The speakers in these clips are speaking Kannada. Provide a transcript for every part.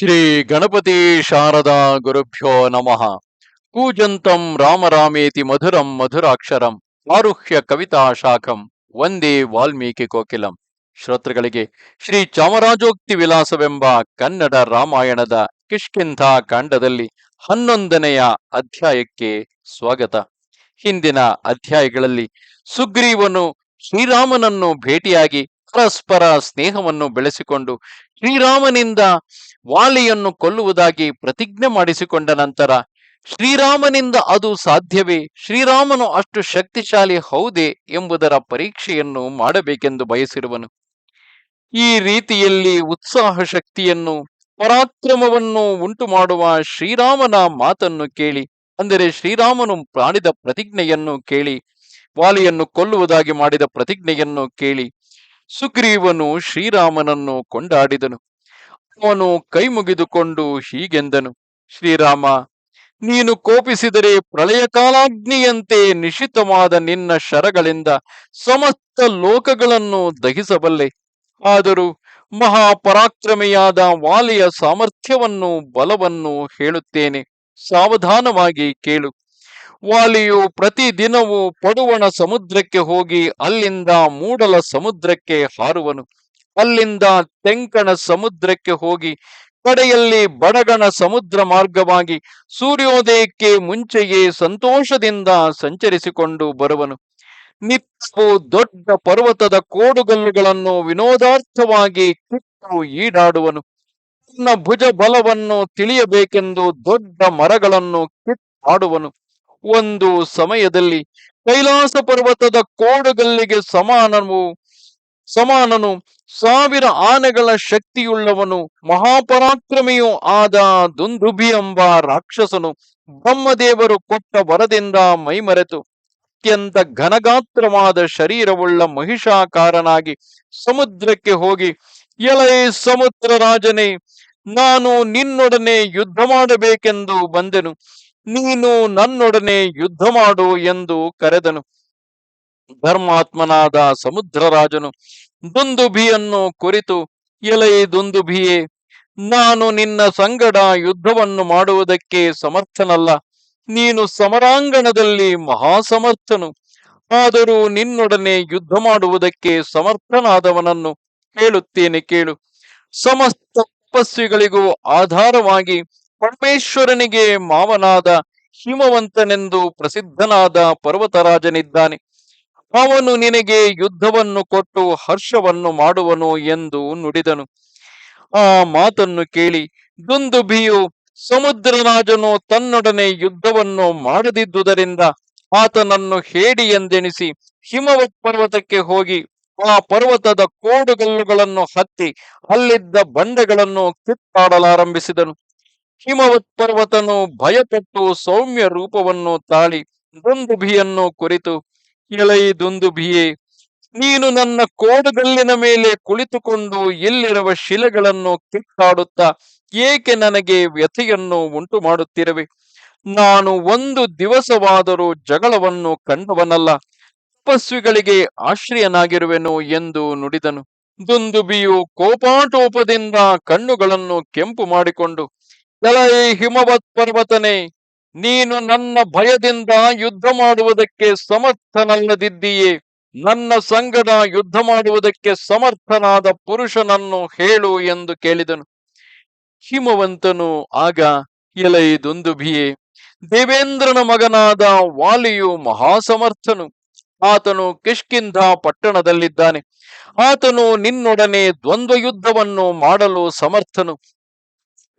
ಶ್ರೀ ಗಣಪತಿ ಶಾರದಾ ಗುರುಭ್ಯೋ ನಮಃ. ಕೂಜಂತಂ ರಾಮರಾಮೇತಿ ಮಧುರಂ ಮಧುರಾಕ್ಷರಂ ಆರುಹ್ಯ ಕವಿತಾ ಶಾಖಂ ವಂದೇ ವಾಲ್ಮೀಕಿ ಕೋಕಿಲಂ. ಶ್ರೋತೃಗಳಿಗೆ ಶ್ರೀ ಚಾಮರಾಜೋಕ್ತಿ ವಿಲಾಸವೆಂಬ ಕನ್ನಡ ರಾಮಾಯಣದ ಕಿಷ್ಕಿಂಥ ಕಾಂಡದಲ್ಲಿ ಹನ್ನೊಂದನೆಯ ಅಧ್ಯಾಯಕ್ಕೆ ಸ್ವಾಗತ. ಹಿಂದಿನ ಅಧ್ಯಾಯಗಳಲ್ಲಿ ಸುಗ್ರೀವನು ಶ್ರೀರಾಮನನ್ನು ಭೇಟಿಯಾಗಿ ಪರಸ್ಪರ ಸ್ನೇಹವನ್ನು ಬೆಳೆಸಿಕೊಂಡು ಶ್ರೀರಾಮನಿಂದ ವಾಲಿಯನ್ನು ಕೊಲ್ಲುವುದಾಗಿ ಪ್ರತಿಜ್ಞೆ ಮಾಡಿಸಿಕೊಂಡ ನಂತರ, ಶ್ರೀರಾಮನಿಂದ ಅದು ಸಾಧ್ಯವೇ? ಶ್ರೀರಾಮನು ಅಷ್ಟು ಶಕ್ತಿಶಾಲಿ ಹೌದೇ ಎಂಬುದರ ಪರೀಕ್ಷೆಯನ್ನು ಮಾಡಬೇಕೆಂದು ಬಯಸಿರುವನು. ಈ ರೀತಿಯಲ್ಲಿ ಉತ್ಸಾಹ ಶಕ್ತಿಯನ್ನು ಪರಾಕ್ರಮವನ್ನು ಉಂಟು ಮಾಡುವ ಶ್ರೀರಾಮನ ಮಾತನ್ನು ಕೇಳಿ, ಅಂದರೆ ಶ್ರೀರಾಮನು ಮಾಡಿದ ಪ್ರತಿಜ್ಞೆಯನ್ನು ಕೇಳಿ, ವಾಲಿಯನ್ನು ಕೊಲ್ಲುವುದಾಗಿ ಮಾಡಿದ ಪ್ರತಿಜ್ಞೆಯನ್ನು ಕೇಳಿ, ಸುಗ್ರೀವನು ಶ್ರೀರಾಮನನ್ನು ಕೊಂಡಾಡಿದನು. ಅವನು ಕೈ ಮುಗಿದುಕೊಂಡು ಹೀಗೆಂದನು, ಶ್ರೀರಾಮ, ನೀನು ಕೋಪಿಸಿದರೆ ಪ್ರಳಯ ಕಾಲಾಗ್ನಿಯಂತೆ ನಿಶಿತವಾದ ನಿನ್ನ ಶರಗಳಿಂದ ಸಮಸ್ತ ಲೋಕಗಳನ್ನು ದಹಿಸಬಲ್ಲೆ. ಆದರೂ ಮಹಾಪರಾಕ್ರಮಿಯಾದ ವಾಲಿಯ ಸಾಮರ್ಥ್ಯವನ್ನು, ಬಲವನ್ನು ಹೇಳುತ್ತೇನೆ. ಸಾವಧಾನವಾಗಿ ಕೇಳು. ವಾಲಿಯು ಪ್ರತಿದಿನವೂ ಪಡುವಣ ಸಮುದ್ರಕ್ಕೆ ಹೋಗಿ ಅಲ್ಲಿಂದ ಮೂಡಲ ಸಮುದ್ರಕ್ಕೆ ಹಾರುವನು. ಅಲ್ಲಿಂದ ತೆಂಕಣ ಸಮುದ್ರಕ್ಕೆ ಹೋಗಿ ಕಡೆಯಲ್ಲಿ ಬಡಗಣ ಸಮುದ್ರ ಮಾರ್ಗವಾಗಿ ಸೂರ್ಯೋದಯಕ್ಕೆ ಮುಂಚೆಯೇ ಸಂತೋಷದಿಂದ ಸಂಚರಿಸಿಕೊಂಡು ಬರುವನು. ನಿತ್ಯವು ದೊಡ್ಡ ಪರ್ವತದ ಕೋಡುಗಲ್ಲುಗಳನ್ನು ವಿನೋದಾರ್ಥವಾಗಿ ಕಿತ್ತು ಈಡಾಡುವನು. ತನ್ನ ಭುಜ ಬಲವನ್ನು ತಿಳಿಯಬೇಕೆಂದು ದೊಡ್ಡ ಮರಗಳನ್ನು ಕಿತ್ತಾಡುವನು. ಒಂದು ಸಮಯದಲ್ಲಿ ಕೈಲಾಸ ಪರ್ವತದ ಕೋಡುಗಲ್ಲಿಗೆ ಸಮಾನವು ಸಮಾನನು ಸಾವಿರ ಆನೆಗಳ ಶಕ್ತಿಯುಳ್ಳವನು, ಮಹಾಪರಾಕ್ರಮಿಯೂ ಆದ ದುಂದುಭಿ ಎಂಬ ರಾಕ್ಷಸನು ಬ್ರಹ್ಮದೇವರು ಕೊಟ್ಟ ವರದಿಂದ ಮೈಮರೆತು. ಅತ್ಯಂತ ಘನಗಾತ್ರವಾದ ಶರೀರವುಳ್ಳ ಮಹಿಷಾಕಾರನಾಗಿ ಸಮುದ್ರಕ್ಕೆ ಹೋಗಿ ಎಲೈ ಸಮುದ್ರ ರಾಜನೇ, ನಾನು ನಿನ್ನೊಡನೆ ಯುದ್ಧ ಮಾಡಬೇಕೆಂದು ಬಂದೆನು. ನೀನು ನನ್ನೊಡನೆ ಯುದ್ಧ ಮಾಡು ಎಂದು ಕರೆದನು. ಧರ್ಮಾತ್ಮನಾದ ಸಮುದ್ರರಾಜನು ದುಂದುಭಿಯನ್ನು ಕುರಿತು, ಎಲೈ ದುಂದುಭಿಯೇ, ನಾನು ನಿನ್ನ ಸಂಗಡ ಯುದ್ಧವನ್ನು ಮಾಡುವುದಕ್ಕೆ ಸಮರ್ಥನಲ್ಲ. ನೀನು ಸಮರಾಂಗಣದಲ್ಲಿ ಮಹಾಸಮರ್ಥನು. ಆದರೂ ನಿನ್ನೊಡನೆ ಯುದ್ಧ ಮಾಡುವುದಕ್ಕೆ ಸಮರ್ಥನಾದವನನ್ನು ಹೇಳುತ್ತೇನೆ ಕೇಳು. ಸಮಸ್ತ ತಪಸ್ವಿಗಳಿಗೂ ಆಧಾರವಾಗಿ ಪರಮೇಶ್ವರನಿಗೆ ಮಾವನಾದ ಹಿಮವಂತನೆಂದು ಪ್ರಸಿದ್ಧನಾದ ಪರ್ವತರಾಜನಿದ್ದಾನೆ. ಅವನು ನಿನಗೆ ಯುದ್ಧವನ್ನು ಕೊಟ್ಟು ಹರ್ಷವನ್ನು ಮಾಡುವನು ಎಂದು ನುಡಿದನು. ಆ ಮಾತನ್ನು ಕೇಳಿ ದುಂದುಭಿಯು ಸಮುದ್ರರಾಜನು ತನ್ನೊಡನೆ ಯುದ್ಧವನ್ನು ಮಾಡದಿದ್ದುದರಿಂದ ಆತನನ್ನು ಹೇಡಿ ಎಂದೆಣಿಸಿ ಹಿಮವತ್ ಪರ್ವತಕ್ಕೆ ಹೋಗಿ ಆ ಪರ್ವತದ ಕೋಡುಗಲ್ಲುಗಳನ್ನು ಹತ್ತಿ ಅಲ್ಲಿದ್ದ ಬಂಡೆಗಳನ್ನು ಕಿತ್ತಾಡಲಾರಂಭಿಸಿದನು. ಹಿಮವತ್ ಪರ್ವತನು ಭಯಪಟ್ಟು ಸೌಮ್ಯ ರೂಪವನ್ನು ತಾಳಿ ದುಂದುಭಿಯನ್ನು ಕುರಿತು ಎಲೈ ಬಿಯೆ, ನೀನು ನನ್ನ ಕೋಡುಗಲ್ಲಿನ ಮೇಲೆ ಕುಳಿತುಕೊಂಡು ಎಲ್ಲಿರುವ ಶಿಲೆಗಳನ್ನು ಕಿತ್ತಾಡುತ್ತಾ ಏಕೆ ನನಗೆ ವ್ಯಥೆಯನ್ನು ಉಂಟು ಮಾಡುತ್ತಿರುವೆ ನಾನು ಒಂದು ದಿವಸವಾದರೂ ಜಗಳವನ್ನು ಕಂಡವನಲ್ಲ, ತಪಸ್ವಿಗಳಿಗೆ ಆಶ್ರಯನಾಗಿರುವೆನು ಎಂದು ನುಡಿದನು. ದುಂದುಬಿಯು ಕೋಪಾಟೋಪದಿಂದ ಕಣ್ಣುಗಳನ್ನು ಕೆಂಪು ಮಾಡಿಕೊಂಡು ಎಲೈ ಹಿಮವತ್ ಪರ್ವತನೇ ನೀನು ನನ್ನ ಭಯದಿಂದ ಯುದ್ಧ ಮಾಡುವುದಕ್ಕೆ ಸಮರ್ಥನಲ್ಲದಿದ್ದೀಯೇ? ನನ್ನ ಸಂಗಡ ಯುದ್ಧ ಮಾಡುವುದಕ್ಕೆ ಸಮರ್ಥನಾದ ಪುರುಷನನ್ನು ಹೇಳು ಎಂದು ಕೇಳಿದನು. ಹಿಮವಂತನು ಆಗ, ಎಲೈ ದುಂದುಭಿಯೇ ದೇವೇಂದ್ರನ ಮಗನಾದ ವಾಲಿಯು ಮಹಾಸಮರ್ಥನು. ಆತನು ಕಿಷ್ಕಿಂಧ ಪಟ್ಟಣದಲ್ಲಿದ್ದಾನೆ. ಆತನು ನಿನ್ನೊಡನೆ ದ್ವಂದ್ವ ಯುದ್ಧವನ್ನು ಮಾಡಲು ಸಮರ್ಥನು.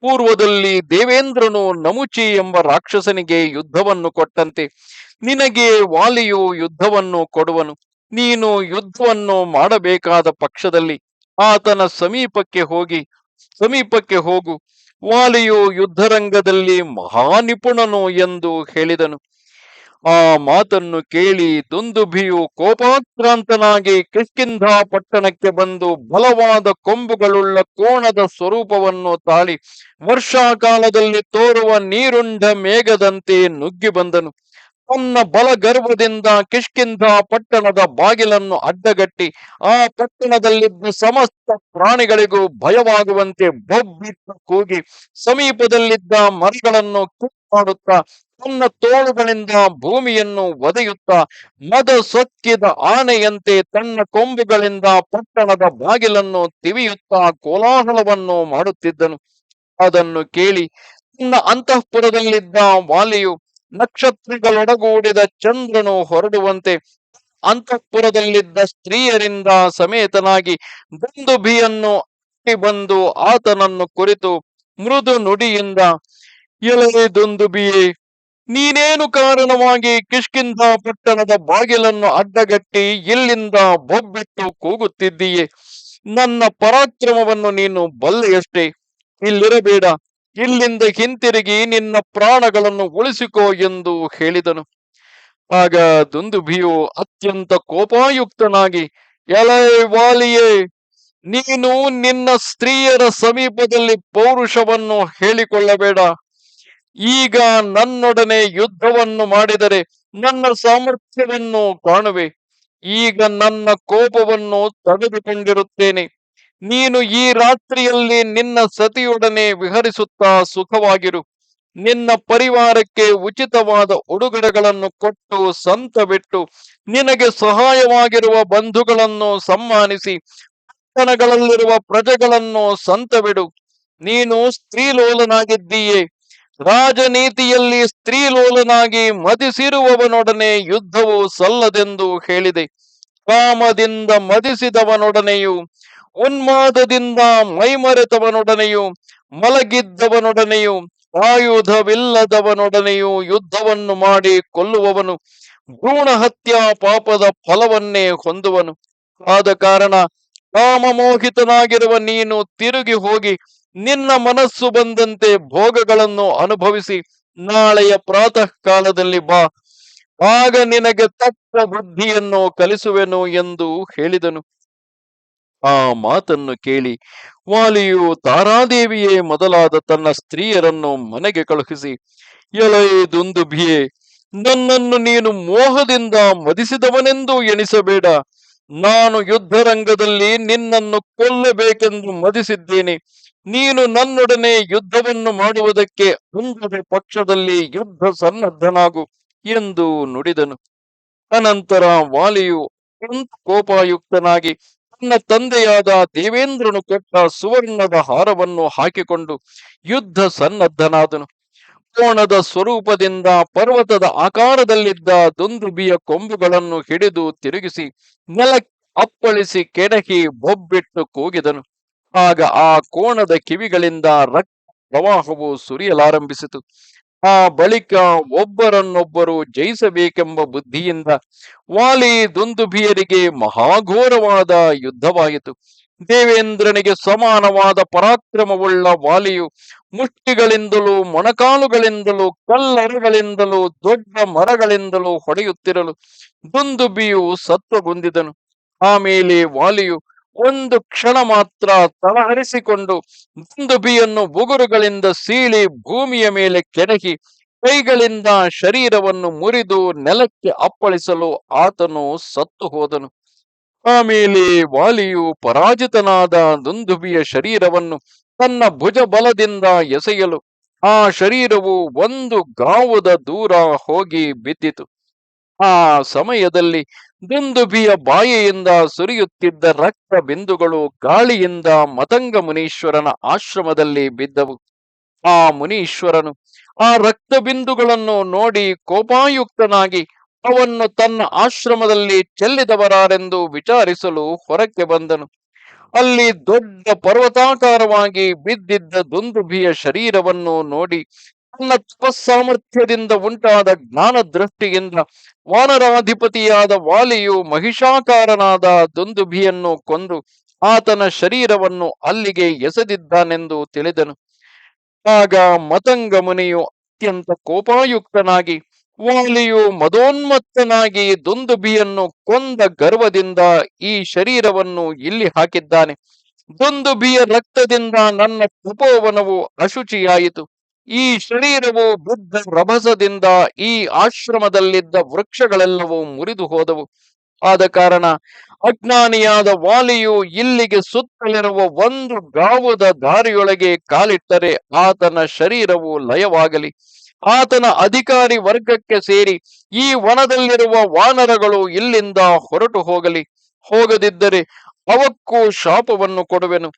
ಪೂರ್ವದಲ್ಲಿ ದೇವೇಂದ್ರನು ನಮುಚಿ ಎಂಬ ರಾಕ್ಷಸನಿಗೆ ಯುದ್ಧವನ್ನು ಕೊಟ್ಟಂತೆ, ನಿನಗೆ ವಾಲಿಯು ಯುದ್ಧವನ್ನು ಕೊಡುವನು, ನೀನು ಯುದ್ಧವನ್ನು ಮಾಡಬೇಕಾದ ಪಕ್ಷದಲ್ಲಿ ಆತನ ಸಮೀಪಕ್ಕೆ ಹೋಗಿ, ಸಮೀಪಕ್ಕೆ ಹೋಗು, ವಾಲಿಯು ಯುದ್ಧರಂಗದಲ್ಲಿ ಮಹಾನಿಪುಣನು ಎಂದು ಹೇಳಿದನು. ಆ ಮಾತನ್ನು ಕೇಳಿ ದುಂದುಭಿಯು ಕೋಪಾಕ್ರಾಂತನಾಗಿ ಕಿಷ್ಕಿಂಧ ಪಟ್ಟಣಕ್ಕೆ ಬಂದು ಬಲವಾದ ಕೊಂಬುಗಳುಳ್ಳ ಕೋಣದ ಸ್ವರೂಪವನ್ನು ತಾಳಿ ವರ್ಷಾಕಾಲದಲ್ಲಿ ತೋರುವ ನೀರುಂಡ ಮೇಘದಂತೆ ನುಗ್ಗಿ ಬಂದನು. ತನ್ನ ಬಲಗರ್ವದಿಂದ ಕಿಷ್ಕಿಂಧ ಪಟ್ಟಣದ ಬಾಗಿಲನ್ನು ಅಡ್ಡಗಟ್ಟಿ ಆ ಪಟ್ಟಣದಲ್ಲಿದ್ದ ಸಮಸ್ತ ಪ್ರಾಣಿಗಳಿಗೂ ಭಯವಾಗುವಂತೆ ಬೊಬ್ಬಿಟ್ಟು ಕೂಗಿ ಸಮೀಪದಲ್ಲಿದ್ದ ಮರಗಳನ್ನು ಮಾಡುತ್ತಾ ತನ್ನ ತೋಳುಗಳಿಂದ ಭೂಮಿಯನ್ನು ಒದೆಯುತ್ತಾ ಮದ ಸೊಕ್ಕಿದ ಆನೆಯಂತೆ ತನ್ನ ಕೊಂಬುಗಳಿಂದ ಪಟ್ಟಣದ ಬಾಗಿಲನ್ನು ತಿವಿಯುತ್ತಾ ಕೋಲಾಹಲವನ್ನು ಮಾಡುತ್ತಿದ್ದನು. ಅದನ್ನು ಕೇಳಿ ತನ್ನ ಅಂತಃಪುರದಲ್ಲಿದ್ದ ವಾಲಿಯು ನಕ್ಷತ್ರಗಳೊಡಗೂಡಿದ ಚಂದ್ರನು ಹೊರಡುವಂತೆ ಅಂತಃಪುರದಲ್ಲಿದ್ದ ಸ್ತ್ರೀಯರಿಂದ ಸಮೇತನಾಗಿ ದುಂದುಭಿಯನ್ನು ಬಂದು ಆತನನ್ನು ಕುರಿತು ಮೃದು ನುಡಿಯಿಂದ ಎಲೆ ದುಂದುಬಿಯೇ ನೀನೇನು ಕಾರಣವಾಗಿ ಕಿಷ್ಕಿಂದ ಪಟ್ಟಣದ ಬಾಗಿಲನ್ನು ಅಡ್ಡಗಟ್ಟಿ ಇಲ್ಲಿಂದ ಬೊಬ್ಬಿಟ್ಟು ಕೂಗುತ್ತಿದ್ದೀಯೆ? ನನ್ನ ಪರಾಕ್ರಮವನ್ನು ನೀನು ಬಲ್ಲೆಯಷ್ಟೇ. ಇಲ್ಲಿರಬೇಡ. ಇಲ್ಲಿಂದ ಹಿಂತಿರುಗಿ ನಿನ್ನ ಪ್ರಾಣಗಳನ್ನು ಉಳಿಸಿಕೋ ಎಂದು ಹೇಳಿದನು. ಆಗ ದುಂದುಭಿಯು ಅತ್ಯಂತ ಕೋಪಾಯುಕ್ತನಾಗಿ, ಎಲೈ ವಾಲಿಯೇ, ನೀನು ನಿನ್ನ ಸ್ತ್ರೀಯರ ಸಮೀಪದಲ್ಲಿ ಪೌರುಷವನ್ನು ಹೇಳಿಕೊಳ್ಳಬೇಡ. ಈಗ ನನ್ನೊಡನೆ ಯುದ್ಧವನ್ನು ಮಾಡಿದರೆ ನನ್ನ ಸಾಮರ್ಥ್ಯವನ್ನು ಕಾಣುವೆ. ಈಗ ನನ್ನ ಕೋಪವನ್ನು ತೆಗೆದುಕೊಂಡಿರುತ್ತೇನೆ ನೀನು ಈ ರಾತ್ರಿಯಲ್ಲಿ ನಿನ್ನ ಸತಿಯೊಡನೆ ವಿಹರಿಸುತ್ತಾ ಸುಖವಾಗಿರು. ನಿನ್ನ ಪರಿವಾರಕ್ಕೆ ಉಚಿತವಾದ ಉಡುಗೊರೆಗಳನ್ನು ಕೊಟ್ಟು ಸಂತ ಬಿಟ್ಟು ನಿನಗೆ ಸಹಾಯವಾಗಿರುವ ಬಂಧುಗಳನ್ನು ಸಮ್ಮಾನಿಸಿ. ಪಟ್ಟಣಗಳಲ್ಲಿರುವ ಪ್ರಜೆಗಳನ್ನು ಸಂತ ಬಿಡು ನೀನು ಸ್ತ್ರೀಲೋಲನಾಗಿದ್ದೀಯೆ. ರಾಜನೀತಿಯಲ್ಲಿ ಸ್ತ್ರೀಲೋಲನಾಗಿ ಮದಿಸಿರುವವನೊಡನೆ ಯುದ್ಧವು ಸಲ್ಲದೆಂದು ಹೇಳಿದೆ. ಕಾಮದಿಂದ ಮದಿಸಿದವನೊಡನೆಯೂ, ಉನ್ಮಾದದಿಂದ ಮೈಮರೆತವನೊಡನೆಯೂ, ಮಲಗಿದ್ದವನೊಡನೆಯೂ, ಆಯುಧವಿಲ್ಲದವನೊಡನೆಯೂ ಯುದ್ಧವನ್ನು ಮಾಡಿ ಕೊಲ್ಲುವವನು ಭ್ರೂಣ ಹತ್ಯಾ ಪಾಪದ ಫಲವನ್ನೇ ಹೊಂದುವನು. ಆದ ಕಾರಣ ಕಾಮಮೋಹಿತನಾಗಿರುವ ನೀನು ತಿರುಗಿ ಹೋಗಿ ನಿನ್ನ ಮನಸ್ಸು ಬಂದಂತೆ ಭೋಗಗಳನ್ನು ಅನುಭವಿಸಿ ನಾಳೆಯ ಪ್ರಾತಃ ಕಾಲದಲ್ಲಿ ಬಾ. ಆಗ ನಿನಗೆ ತಕ್ಕ ಬುದ್ಧಿಯನ್ನು ಕಲಿಸುವೆನು ಎಂದು ಹೇಳಿದನು. ಆ ಮಾತನ್ನು ಕೇಳಿ ವಾಲಿಯು ತಾರಾದೇವಿಯೇ ಮೊದಲಾದ ತನ್ನ ಸ್ತ್ರೀಯರನ್ನು ಮನೆಗೆ ಕಳುಹಿಸಿ, ಎಲೈ ದುಂದುಭಿಯೇ, ನನ್ನನ್ನು ನೀನು ಮೋಹದಿಂದ ಮದಿಸಿದವನೆಂದು ಎಣಿಸಬೇಡ. ನಾನು ಯುದ್ಧರಂಗದಲ್ಲಿ ನಿನ್ನನ್ನು ಕೊಲ್ಲಬೇಕೆಂದು ಮದಿಸಿದ್ದೇನೆ ನೀನು ನನ್ನೊಡನೆ ಯುದ್ಧವನ್ನು ಮಾಡುವುದಕ್ಕೆ ಹೊಂದದೆ ಪಕ್ಷದಲ್ಲಿ ಯುದ್ಧ ಸನ್ನದ್ಧನಾಗು ಎಂದು ನುಡಿದನು. ಅನಂತರ ವಾಲಿಯು ಅತ್ಯಂತ ಕೋಪಾಯುಕ್ತನಾಗಿ ತನ್ನ ತಂದೆಯಾದ ದೇವೇಂದ್ರನು ಕೊಟ್ಟ ಸುವರ್ಣದ ಹಾರವನ್ನು ಹಾಕಿಕೊಂಡು ಯುದ್ಧ ಸನ್ನದ್ಧನಾದನು. ಕೋಣದ ಸ್ವರೂಪದಿಂದ ಪರ್ವತದ ಆಕಾರದಲ್ಲಿದ್ದ ದುಂದುಬಿಯ ಕೊಂಬುಗಳನ್ನು ಹಿಡಿದು ತಿರುಗಿಸಿ ನೆಲ ಅಪ್ಪಳಿಸಿ ಕೆಡಕಿ ಬೊಬ್ಬಿಟ್ಟು ಕೂಗಿದನು. ಆಗ ಆ ಕೋಣದ ಕಿವಿಗಳಿಂದ ರಕ್ತ ಪ್ರವಾಹವು ಸುರಿಯಲಾರಂಭಿಸಿತು. ಆ ಬಳಿಕ ಒಬ್ಬರನ್ನೊಬ್ಬರು ಜಯಿಸಬೇಕೆಂಬ ಬುದ್ಧಿಯಿಂದ ವಾಲಿ ದುಂದುಬಿಯರಿಗೆ ಮಹಾಘೋರವಾದ ಯುದ್ಧವಾಯಿತು. ದೇವೇಂದ್ರನಿಗೆ ಸಮಾನವಾದ ಪರಾಕ್ರಮವುಳ್ಳ ವಾಲಿಯು ಮುಷ್ಟಿಗಳಿಂದಲೂ ಮೊಣಕಾಲುಗಳಿಂದಲೂ ಕಲ್ಲರಗಳಿಂದಲೂ ದೊಡ್ಡ ಮರಗಳಿಂದಲೂ ಹೊಡೆಯುತ್ತಿರಲು ದುಂದುಬಿಯು ಸತ್ವಗೊಂದಿದನು. ಆಮೇಲೆ ವಾಲಿಯು ಒಂದು ಕ್ಷಣ ಮಾತ್ರ ತಳಹರಿಸಿಕೊಂಡು ದುಂದುಬಿಯನ್ನು ಬುಗುರುಗಳಿಂದ ಸೀಳಿ ಭೂಮಿಯ ಮೇಲೆ ಕೆಣಕಿ ಕೈಗಳಿಂದ ಶರೀರವನ್ನು ಮುರಿದು ನೆಲಕ್ಕೆ ಅಪ್ಪಳಿಸಲು ಆತನು ಸತ್ತು ಹೋದನು ಆಮೇಲೆ ವಾಲಿಯು ಪರಾಜಿತನಾದ ದುಂದುಬಿಯ ಶರೀರವನ್ನು ತನ್ನ ಭುಜ ಬಲದಿಂದ ಎಸೆಯಲು ಆ ಶರೀರವು ಒಂದು ಗಾವುದ ದೂರ ಹೋಗಿ ಬಿದ್ದಿತು. ಆ ಸಮಯದಲ್ಲಿ ದುಂದುಬಿಯ ಬಾಯಿಯಿಂದ ಸುರಿಯುತ್ತಿದ್ದ ರಕ್ತ ಬಿಂದುಗಳು ಗಾಳಿಯಿಂದ ಮತಂಗ ಮುನೀಶ್ವರನ ಆಶ್ರಮದಲ್ಲಿ ಬಿದ್ದವು. ಆ ಮುನೀಶ್ವರನು ಆ ರಕ್ತ ಬಿಂದುಗಳನ್ನು ನೋಡಿ ಕೋಪಾಯುಕ್ತನಾಗಿ ಅವನ್ನು ತನ್ನ ಆಶ್ರಮದಲ್ಲಿ ಚೆಲ್ಲಿದವರಾರೆಂದು ವಿಚಾರಿಸಲು ಹೊರಕ್ಕೆ ಬಂದನು. ಅಲ್ಲಿ ದೊಡ್ಡ ಪರ್ವತಾಕಾರವಾಗಿ ಬಿದ್ದಿದ್ದ ದುಂದುಭಿಯ ಶರೀರವನ್ನು ನೋಡಿ ತನ್ನ ತಪಸ್ಸಾಮರ್ಥ್ಯದಿಂದ ಉಂಟಾದ ಜ್ಞಾನ ದೃಷ್ಟಿಯಿಂದ ವಾನರಾಧಿಪತಿಯಾದ ವಾಲಿಯು ಮಹಿಷಾಕಾರನಾದ ದುಂದುಭಿಯನ್ನು ಕೊಂದು ಆತನ ಶರೀರವನ್ನು ಅಲ್ಲಿಗೆ ಎಸೆದಿದ್ದಾನೆಂದು ತಿಳಿದನು. ಆಗ ಮತಂಗ ಮುನಿಯು ಅತ್ಯಂತ ಕೋಪಾಯುಕ್ತನಾಗಿ ವಾಲಿಯು ಮದೋನ್ಮತ್ತನಾಗಿ ದುಂದುಬಿಯನ್ನು ಕೊಂದ ಗರ್ವದಿಂದ ಈ ಶರೀರವನ್ನು ಇಲ್ಲಿ ಹಾಕಿದ್ದಾನೆ. ದುಂದುಬಿಯ ರಕ್ತದಿಂದ ನನ್ನ ತಪೋವನವು ಅಶುಚಿಯಾಯಿತು. ಈ ಶರೀರವು ಬುದ್ಧ ರಭಸದಿಂದ ಈ ಆಶ್ರಮದಲ್ಲಿದ್ದ ವೃಕ್ಷಗಳೆಲ್ಲವೂ ಮುರಿದು ಹೋದವು. ಆದ ಕಾರಣ ಅಜ್ಞಾನಿಯಾದ ವಾಲಿಯು ಇಲ್ಲಿಗೆ ಸುತ್ತಲಿರುವ ಒಂದು ಗಾವದ ದಾರಿಯೊಳಗೆ ಕಾಲಿಟ್ಟರೆ ಆತನ ಶರೀರವು ಲಯವಾಗಲಿ. ಆತನ ಅಧಿಕಾರಿ ವರ್ಗಕ್ಕೆ ಸೇರಿ ಈ ವನದಲ್ಲಿರುವ ವಾನರಗಳು ಇಲ್ಲಿಂದ ಹೊರಟು ಹೋಗಲಿ. ಹೋಗದಿದ್ದರೆ ಅವಕ್ಕೂ ಶಾಪವನ್ನು ಕೊಡುವೆನು.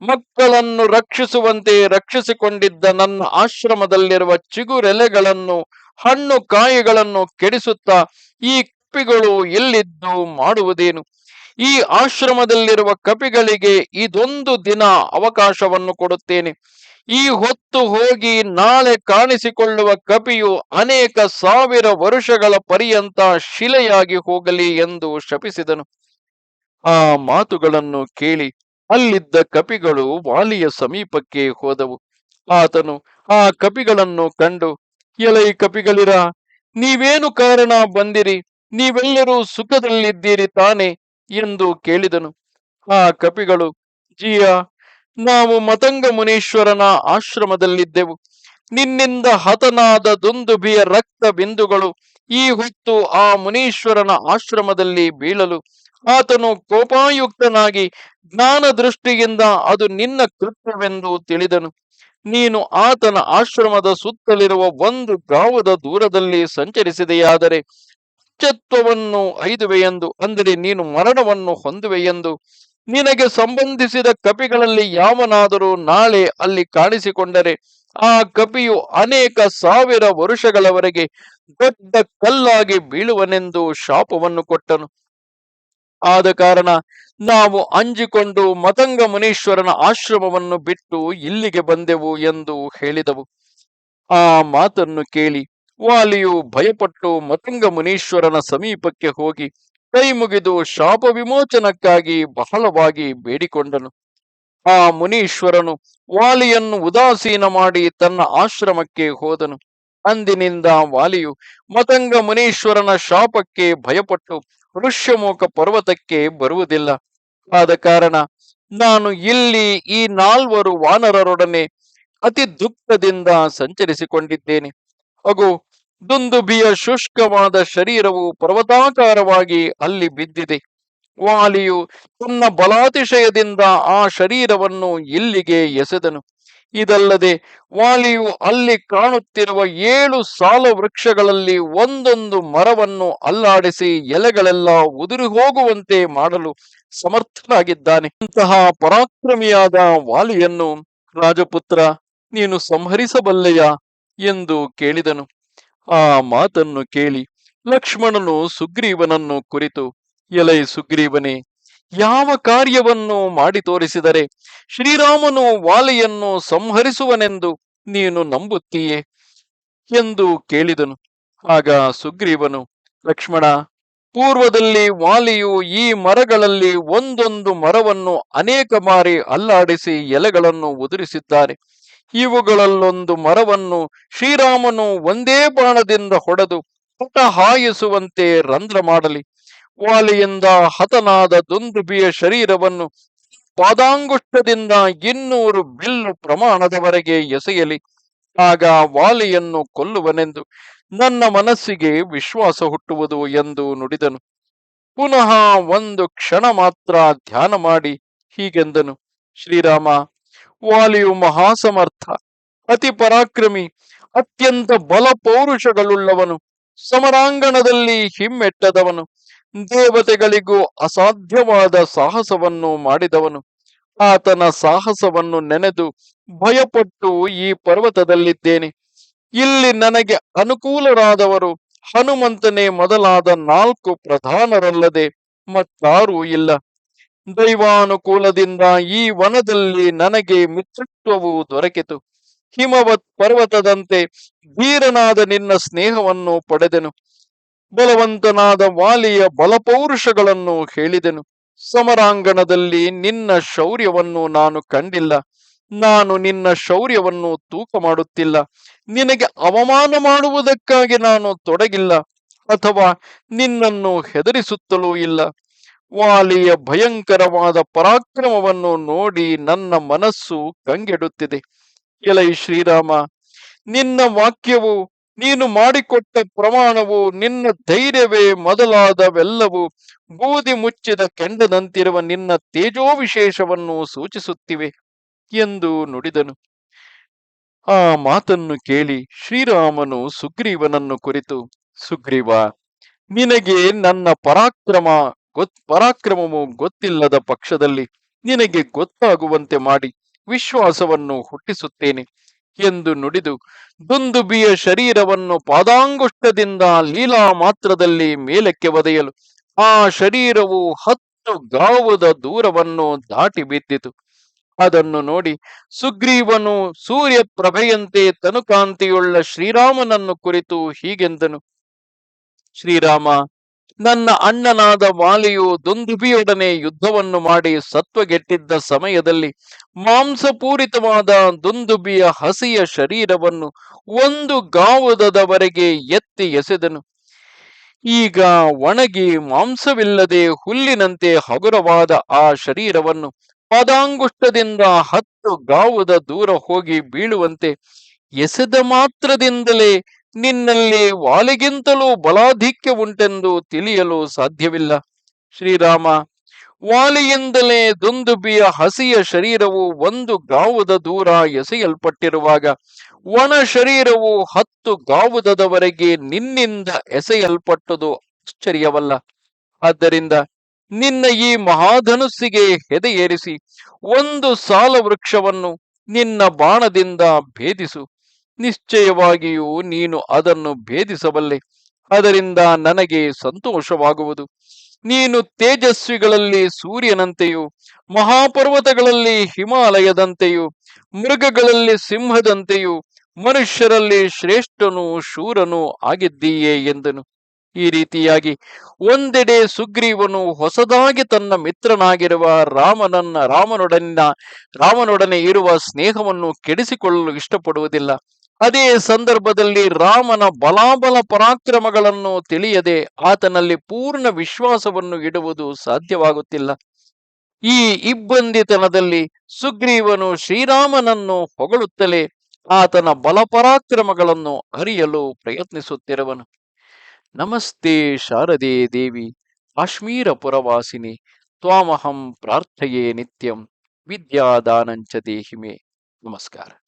ಮಕ್ಕಳನ್ನು ರಕ್ಷಿಸುವಂತೆ ರಕ್ಷಿಸಿಕೊಂಡಿದ್ದ ನನ್ನ ಆಶ್ರಮದಲ್ಲಿರುವ ಚಿಗುರೆಲೆಗಳನ್ನು, ಹಣ್ಣು ಕಾಯಿಗಳನ್ನು ಕೆಡಿಸುತ್ತಾ ಈ ಕಪಿಗಳು ಎಲ್ಲಿದ್ದು ಮಾಡುವುದೇನು? ಈ ಆಶ್ರಮದಲ್ಲಿರುವ ಕಪಿಗಳಿಗೆ ಇದೊಂದು ದಿನ ಅವಕಾಶವನ್ನು ಕೊಡುತ್ತೇನೆ. ಈ ಹೊತ್ತು ಹೋಗಿ ನಾಳೆ ಕಾಣಿಸಿಕೊಳ್ಳುವ ಕಪಿಯು ಅನೇಕ ಸಾವಿರ ವರುಷಗಳ ಪರ್ಯಂತ ಶಿಲೆಯಾಗಿ ಹೋಗಲಿ ಎಂದು ಶಪಿಸಿದನು. ಆ ಮಾತುಗಳನ್ನು ಕೇಳಿ ಅಲ್ಲಿದ್ದ ಕಪಿಗಳು ವಾಲಿಯ ಸಮೀಪಕ್ಕೆ ಹೋದವು. ಆತನು ಆ ಕಪಿಗಳನ್ನು ಕಂಡು, ಎಲೈ ಕಪಿಗಳಿರ, ನೀವೇನು ಕಾರಣ ಬಂದಿರಿ? ನೀವೆಲ್ಲರೂ ಸುಖದಲ್ಲಿದ್ದೀರಿ ತಾನೆ? ಎಂದು ಕೇಳಿದನು. ಆ ಕಪಿಗಳು, ಜಿಯ ನಾವು ಮತಂಗ ಮುನೀಶ್ವರನ ಆಶ್ರಮದಲ್ಲಿದ್ದೆವು. ನಿನ್ನಿಂದ ಹತನಾದ ದುಂದುಬಿಯ ರಕ್ತ ಬಿಂದುಗಳು ಈ ಹೊತ್ತು ಆ ಮುನೀಶ್ವರನ ಆಶ್ರಮದಲ್ಲಿ ಬೀಳಲು. ಆತನು ಕೋಪಾಯುಕ್ತನಾಗಿ ಜ್ಞಾನ ದೃಷ್ಟಿಯಿಂದ ಅದು ನಿನ್ನ ಕೃತ್ಯವೆಂದು ತಿಳಿದನು. ನೀನು ಆತನ ಆಶ್ರಮದ ಸುತ್ತಲಿರುವ ಒಂದು ಗಾವದ ದೂರದಲ್ಲಿ ಸಂಚರಿಸಿದೆಯಾದರೆ ಪಂಚತ್ವವನ್ನು ಐದುವೆಯೆಂದು ಅಂದರೆ ನೀನು ಮರಣವನ್ನು ಹೊಂದುವೆಯೆಂದು ನಿನಗೆ ಸಂಬಂಧಿಸಿದ ಕಪಿಗಳಲ್ಲಿ ಯಾವನಾದರೂ ನಾಳೆ ಅಲ್ಲಿ ಕಾಣಿಸಿಕೊಂಡರೆ ಆ ಕಪಿಯು ಅನೇಕ ಸಾವಿರ ವರುಷಗಳವರೆಗೆ ದೊಡ್ಡ ಕಲ್ಲಾಗಿ ಬೀಳುವನೆಂದು ಶಾಪವನ್ನು ಕೊಟ್ಟನು. ಆದ ಕಾರಣ ನಾವು ಅಂಜಿಕೊಂಡು ಮತಂಗ ಮುನೀಶ್ವರನ ಆಶ್ರಮವನ್ನು ಬಿಟ್ಟು ಇಲ್ಲಿಗೆ ಬಂದೆವು ಎಂದು ಹೇಳಿದವು. ಆ ಮಾತನ್ನು ಕೇಳಿ ವಾಲಿಯು ಭಯಪಟ್ಟು ಮತಂಗ ಮುನೀಶ್ವರನ ಸಮೀಪಕ್ಕೆ ಹೋಗಿ ಕೈ ಮುಗಿದು ಶಾಪ ವಿಮೋಚನಕ್ಕಾಗಿ ಬಹಳವಾಗಿ ಬೇಡಿಕೊಂಡನು. ಆ ಮುನೀಶ್ವರನು ವಾಲಿಯನ್ನು ಉದಾಸೀನ ಮಾಡಿ ತನ್ನ ಆಶ್ರಮಕ್ಕೆ ಹೋದನು. ಅಂದಿನಿಂದ ವಾಲಿಯು ಮತಂಗ ಮುನೀಶ್ವರನ ಶಾಪಕ್ಕೆ ಭಯಪಟ್ಟು ಋಷ್ಯಮುಖ ಪರ್ವತಕ್ಕೆ ಬರುವುದಿಲ್ಲ. ಆದ ಕಾರಣ ನಾನು ಇಲ್ಲಿ ಈ ನಾಲ್ವರು ವಾನರರೊಡನೆ ಅತಿ ದುಃಖದಿಂದ ಸಂಚರಿಸಿಕೊಂಡಿದ್ದೇನೆ. ಹಾಗೂ ದುಂದುಬಿಯ ಶುಷ್ಕವಾದ ಶರೀರವು ಪರ್ವತಾಕಾರವಾಗಿ ಅಲ್ಲಿ ಬಿದ್ದಿದೆ. ವಾಲಿಯು ತನ್ನ ಬಲಾತಿಶಯದಿಂದ ಆ ಶರೀರವನ್ನು ಇಲ್ಲಿಗೆ ಎಸೆದನು. ಇದಲ್ಲದೆ ವಾಲಿಯು ಅಲ್ಲಿ ಕಾಣುತ್ತಿರುವ ಏಳು ಸಾಲು ವೃಕ್ಷಗಳಲ್ಲಿ ಒಂದೊಂದು ಮರವನ್ನು ಅಲ್ಲಾಡಿಸಿ ಎಲೆಗಳೆಲ್ಲ ಉದುರಿ ಹೋಗುವಂತೆ ಮಾಡಲು ಸಮರ್ಥನಾಗಿದ್ದಾನೆ. ಇಂತಹ ಪರಾಕ್ರಮಿಯಾದ ವಾಲಿಯನ್ನು ರಾಜಪುತ್ರ, ನೀನು ಸಂಹರಿಸಬಲ್ಲೆಯಾ? ಎಂದು ಕೇಳಿದನು. ಆ ಮಾತನ್ನು ಕೇಳಿ ಲಕ್ಷ್ಮಣನು ಸುಗ್ರೀವನನ್ನು ಕುರಿತು, ಎಲೈ ಸುಗ್ರೀವನೇ, ಯಾವ ಕಾರ್ಯವನ್ನು ಮಾಡಿ ತೋರಿಸಿದರೆ ಶ್ರೀರಾಮನು ವಾಲೆಯನ್ನು ಸಂಹರಿಸುವನೆಂದು ನೀನು ನಂಬುತ್ತೀಯೇ? ಎಂದು ಕೇಳಿದನು. ಆಗ ಸುಗ್ರೀವನು, ಲಕ್ಷ್ಮಣ, ಪೂರ್ವದಲ್ಲಿ ವಾಲಿಯು ಈ ಮರಗಳಲ್ಲಿ ಒಂದೊಂದು ಮರವನ್ನು ಅನೇಕ ಬಾರಿ ಅಲ್ಲಾಡಿಸಿ ಎಲೆಗಳನ್ನು ಉದುರಿಸಿದ್ದಾರೆ. ಇವುಗಳಲ್ಲೊಂದು ಮರವನ್ನು ಶ್ರೀರಾಮನು ಒಂದೇ ಬಾಣದಿಂದ ಹೊಡೆದು ಪುಟ ಹಾಯಿಸುವಂತೆ ರಂಧ್ರ ಮಾಡಲಿ. ವಾಲಿಯಿಂದ ಹತನಾದ ದುಂದುಬಿಯ ಶರೀರವನ್ನು ಪಾದಾಂಗುಷ್ಟದಿಂದ ಇನ್ನೂರು ಬಿಲ್ಲು ಪ್ರಮಾಣದವರೆಗೆ ಎಸೆಯಲಿ. ಆಗ ವಾಲಿಯನ್ನು ಕೊಲ್ಲುವನೆಂದು ನನ್ನ ಮನಸ್ಸಿಗೆ ವಿಶ್ವಾಸ ಹುಟ್ಟುವುದು ಎಂದು ನುಡಿದನು. ಪುನಃ ಒಂದು ಕ್ಷಣ ಮಾತ್ರ ಧ್ಯಾನ ಮಾಡಿ ಹೀಗೆಂದನು. ಶ್ರೀರಾಮ ವಾಲಿಯು ಮಹಾಸಮರ್ಥ, ಅತಿ ಪರಾಕ್ರಮಿ, ಅತ್ಯಂತ ಬಲ ಪೌರುಷಗಳುಳ್ಳವನು ಸಮರಾಂಗಣದಲ್ಲಿ ಹಿಮ್ಮೆಟ್ಟದವನು, ದೇವತೆಗಳಿಗೂ ಅಸಾಧ್ಯವಾದ ಸಾಹಸವನ್ನು ಮಾಡಿದವನು. ಆತನ ಸಾಹಸವನ್ನು ನೆನೆದು ಭಯಪಟ್ಟು ಈ ಪರ್ವತದಲ್ಲಿದ್ದೇನೆ. ಇಲ್ಲಿ ನನಗೆ ಅನುಕೂಲರಾದವರು ಹನುಮಂತನೇ ಮೊದಲಾದ ನಾಲ್ಕು ಪ್ರಧಾನರಲ್ಲದೆ ಮತ್ತಾರೂ ಇಲ್ಲ. ದೈವಾನುಕೂಲದಿಂದ ಈ ವನದಲ್ಲಿ ನನಗೆ ಮಿತ್ರತ್ವವು ದೊರಕಿತು. ಹಿಮವತ್ ಪರ್ವತದಂತೆ ಧೀರನಾದ ನಿನ್ನ ಸ್ನೇಹವನ್ನು ಪಡೆದೆನು. ಬಲವಂತನಾದ ವಾಲಿಯ ಬಲಪೌರುಷಗಳನ್ನು ಹೇಳಿದೆನು. ಸಮರಾಂಗಣದಲ್ಲಿ ನಿನ್ನ ಶೌರ್ಯವನ್ನು ನಾನು ಕಂಡಿಲ್ಲ. ನಾನು ನಿನ್ನ ಶೌರ್ಯವನ್ನು ತೂಕ ಮಾಡುತ್ತಿಲ್ಲ ನಿನಗೆ ಅವಮಾನ ಮಾಡುವುದಕ್ಕಾಗಿ ನಾನು ತೊಡಗಿಲ್ಲ ಅಥವಾ ನಿನ್ನನ್ನು ಹೆದರಿಸುತ್ತಲೂ ಇಲ್ಲ. ವಾಲಿಯ ಭಯಂಕರವಾದ ಪರಾಕ್ರಮವನ್ನು ನೋಡಿ ನನ್ನ ಮನಸ್ಸು ಕಂಗೆಡುತ್ತಿದೆ. ಎಲೈ ಶ್ರೀರಾಮ, ನಿನ್ನ ವಾಕ್ಯವು, ನೀನು ಮಾಡಿಕೊಟ್ಟ ಪ್ರಮಾಣವು, ನಿನ್ನ ಧೈರ್ಯವೇ ಮೊದಲಾದವೆಲ್ಲವೂ ಬೂದಿ ಮುಚ್ಚಿದ ಕೆಂಡದಂತಿರುವ ನಿನ್ನ ತೇಜೋ ವಿಶೇಷವನ್ನು ಸೂಚಿಸುತ್ತಿವೆ ಎಂದು ನುಡಿದನು. ಆ ಮಾತನ್ನು ಕೇಳಿ ಶ್ರೀರಾಮನು ಸುಗ್ರೀವನನ್ನು ಕುರಿತು, ಸುಗ್ರೀವ, ನಿನಗೆ ನನ್ನ ಪರಾಕ್ರಮ ಗೊತ್, ಪರಾಕ್ರಮವು ಗೊತ್ತಿಲ್ಲದ ಪಕ್ಷದಲ್ಲಿ ನಿನಗೆ ಗೊತ್ತಾಗುವಂತೆ ಮಾಡಿ ವಿಶ್ವಾಸವನ್ನು ಹುಟ್ಟಿಸುತ್ತೇನೆ ಎಂದು ನುಡಿದು ದುಂದುಬಿಯ ಶರೀರವನ್ನು ಪಾದಾಂಗುಷ್ಟದಿಂದ ಲೀಲಾ ಮಾತ್ರದಲ್ಲಿ ಮೇಲಕ್ಕೆ ಒದೆಯಲು ಆ ಶರೀರವು ಹತ್ತು ಗಾವದ ದೂರವನ್ನು ದಾಟಿ ಬಿದ್ದಿತು. ಅದನ್ನು ನೋಡಿ ಸುಗ್ರೀವನು ಸೂರ್ಯ ಪ್ರಭೆಯಂತೆ ತನುಕಾಂತಿಯುಳ್ಳ ಶ್ರೀರಾಮನನ್ನು ಕುರಿತು ಹೀಗೆಂದನು. ಶ್ರೀರಾಮ ನನ್ನ ಅಣ್ಣನಾದ ಮಾಲೆಯು ದುಂದುಬಿಯೊಡನೆ ಯುದ್ಧವನ್ನು ಮಾಡಿ ಸತ್ವಗೆಟ್ಟಿದ್ದ ಸಮಯದಲ್ಲಿ ಮಾಂಸಪೂರಿತವಾದ ದುಂದುಬಿಯ ಹಸಿಯ ಶರೀರವನ್ನು ಒಂದು ಗಾವುದದವರೆಗೆ ಎತ್ತಿ ಎಸೆದನು. ಈಗ ಒಣಗಿ ಮಾಂಸವಿಲ್ಲದೆ ಹುಲ್ಲಿನಂತೆ ಹಗುರವಾದ ಆ ಶರೀರವನ್ನು ಪದಾಂಗುಷ್ಟದಿಂದ ಹತ್ತು ಗಾವುದ ದೂರ ಹೋಗಿ ಬೀಳುವಂತೆ ಎಸೆದ ಮಾತ್ರದಿಂದಲೇ ನಿನ್ನಲ್ಲಿ ವಾಲಿಗಿಂತಲೂ ಬಲಾಧಿಕ್ಯ ಉಂಟೆಂದು ತಿಳಿಯಲು ಸಾಧ್ಯವಿಲ್ಲ. ಶ್ರೀರಾಮ, ವಾಲಿಯಿಂದಲೇ ದುಂದುಬಿಯ ಹಸಿಯ ಶರೀರವು ಒಂದು ಗಾವುದ ದೂರ ಎಸೆಯಲ್ಪಟ್ಟಿರುವಾಗ ಒಣ ಶರೀರವು ಹತ್ತು ಗಾವುದದವರೆಗೆ ನಿನ್ನಿಂದ ಎಸೆಯಲ್ಪಟ್ಟದು ಆಶ್ಚರ್ಯವಲ್ಲ. ಆದ್ದರಿಂದ ನಿನ್ನ ಈ ಮಹಾಧನುಸ್ಸಿಗೆ ಹೆದೆಯೇರಿಸಿ, ಒಂದು ಸಾಲ ವೃಕ್ಷವನ್ನು ನಿನ್ನ ಬಾಣದಿಂದ ಭೇದಿಸು. ನಿಶ್ಚಯವಾಗಿಯೂ ನೀನು ಅದನ್ನು ಭೇದಿಸಬಲ್ಲೆ. ಅದರಿಂದ ನನಗೆ ಸಂತೋಷವಾಗುವುದು. ನೀನು ತೇಜಸ್ವಿಗಳಲ್ಲಿ ಸೂರ್ಯನಂತೆಯೂ, ಮಹಾಪರ್ವತಗಳಲ್ಲಿ ಹಿಮಾಲಯದಂತೆಯೂ, ಮೃಗಗಳಲ್ಲಿ ಸಿಂಹದಂತೆಯೂ, ಮನುಷ್ಯರಲ್ಲಿ ಶ್ರೇಷ್ಠನೂ ಶೂರನೂ ಆಗಿದ್ದೀಯೇ ಎಂದನು. ಈ ರೀತಿಯಾಗಿ ಒಂದೆಡೆ ಸುಗ್ರೀವನು ಹೊಸದಾಗಿ ತನ್ನ ಮಿತ್ರನಾಗಿರುವ ರಾಮನನ್ನ, ರಾಮನೊಡನಿನ, ರಾಮನೊಡನೆ ಇರುವ ಸ್ನೇಹವನ್ನು ಕೆಡಿಸಿಕೊಳ್ಳಲು ಇಷ್ಟಪಡುವುದಿಲ್ಲ. ಅದೇ ಸಂದರ್ಭದಲ್ಲಿ ರಾಮನ ಬಲಾಬಲ ಪರಾಕ್ರಮಗಳನ್ನು ತಿಳಿಯದೆ ಆತನಲ್ಲಿ ಪೂರ್ಣ ವಿಶ್ವಾಸವನ್ನು ಇಡುವುದು ಸಾಧ್ಯವಾಗುತ್ತಿಲ್ಲ. ಈ ಇಬ್ಬಂದಿತನದಲ್ಲಿ ಸುಗ್ರೀವನು ಶ್ರೀರಾಮನನ್ನು ಹೊಗಳುತ್ತಲೇ ಆತನ ಬಲಪರಾಕ್ರಮಗಳನ್ನು ಅರಿಯಲು ಪ್ರಯತ್ನಿಸುತ್ತಿರುವನು. ನಮಸ್ತೆ ಶಾರದೆ ದೇವಿ ಕಾಶ್ಮೀರ ಪುರವಾಸಿನಿ ತ್ವಾಮಹಂ ಪ್ರಾರ್ಥೆಯೇ ನಿತ್ಯಂ, ವಿದ್ಯಾದಾನಂಚ ದೇಹಿಮೆ. ನಮಸ್ಕಾರ.